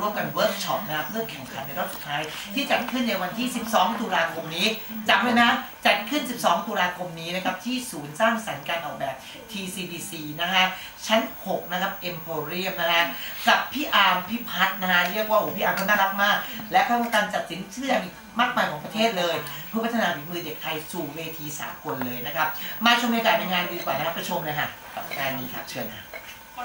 ร่วมกันเวิร์กช็อปนะครับเพื่อแข่งขันในรอบสุดท้าย ที่จัดขึ้นในวันที่ 12 ตุลาคมนี้จำไว้นะ จัดขึ้น 12 ตุลาคมนี้นะครับที่ศูนย์สร้างสรรค์การออกแบบ TCDC นะฮะชั้น 6 นะครับ Emporium นะฮะกับพี่อาร์มพี่พัฒนะฮะเรียกว่าโอ้พี่อาร์มก็น่ารักมาก และก็การจัดสินเชื่ออีกมากมายของประเทศเลย เพื่อพัฒนาฝีมือเด็กไทยสู่เวทีสากลเลยนะครับ มาชมบรรยากาศในงานดีกว่านะครับไปชมเลยค่ะกับงานนี้ครับเชิญค่ะ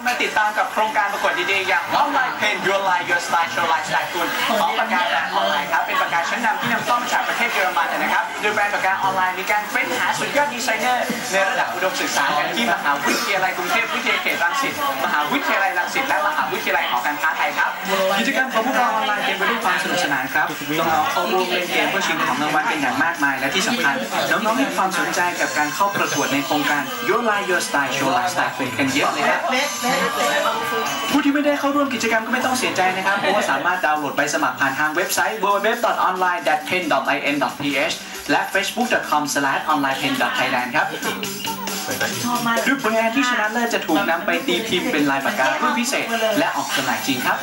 มาติดตามกับโครงการประกวดดีๆอย่าง Online Pen Your Line Your Style Show Lifestyle คุณของปากกาแบบออนไลน์ครับ เป็นปากกาชั้นนำที่นำเข้ามาจากประเทศเยอรมันนะครับ ดยแบรนด์ปากกาออนไลน์มีการเฟ้นหาสุดยอดดีไซเนอร์ ในระดับอุดมศึกษากันที่มหาวิทยาลัยกรุงเทพวิทยาเขตรังสิตมหาวิทยาลัยรังสิตและมหาวิทยาลัยหอการค้าไทยครับกิจกรรมของพวกเราออนไลน์เต็มไปด้วยความสนุกสนานครับน้องๆเข้าร่วมเล่นเกมเพื่อชิงของรางวัลเป็นอย่างมากมาย และที่สำคัญน้องๆมีความสนใจกับการเข้าประกวดในโครงการ Your Line Your Style Show Lifestyle เป็นกันเยอะเลยครับผู้ที่ไม่ได้เข้าร่วมกิจกรรมก็ไม่ต้องเสียใจนะครับเพราะว่าสามารถดาวน์โหลดใบสมัครผ่านทางเว็บไซต์ www.online.pen.in.th และ facebook.com/onlinepen.thailand ครับชอบมากโดยผลงานที่ชนะเลิศจะถูกนำไปตีพิมพ์เป็นลายปากการุ่นพิเศษ และออกจำหน่ายจริงครับ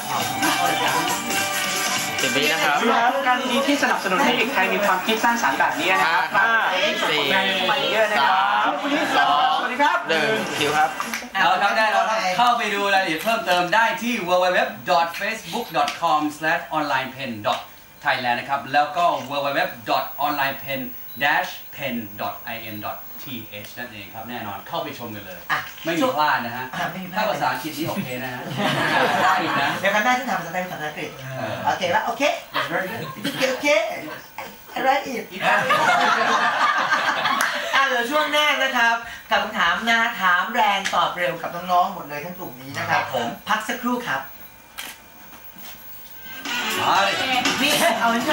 สิบวินะครับดูแล้วการดีๆที่สนับสนุนให้เด็กไทยมีความคิดสร้างสรรค์แบบนี้นะครับห้าสี่สี่ไปเยอะนะครับสามวันนี้สวัสดีครับ หนึ่งคิวครับเราทำได้แล้วครับเข้าไปดูรายละเอียดเพิ่มเติมได้ที่ www.facebook.com/onlinepen.thailand นะครับ แล้วก็ www.onlinepen-pen.in.th นั่นเองครับ แน่นอนเข้าไปชมกันเลย อะ ไม่มีพลาดนะฮะ อะไม่มีพลาถ้าดภาษาอังกฤษนี่โอเคนะฮะได้อยู่นะ เดี๋ยวกันหน้าที่ทำภาษาไทยภาษาอังกฤษเออ โอเคแล้วโอเค That's very good โอเคโอเคอะไรอีก อะเดี๋ยวช่วงหน้านะครับ กับคำถามนะถามแรงตอบเร็วกับน้องๆหมดเลยทั้งกลุ่มนี้นะครับ ครับผม พักสักครู่ครับ ม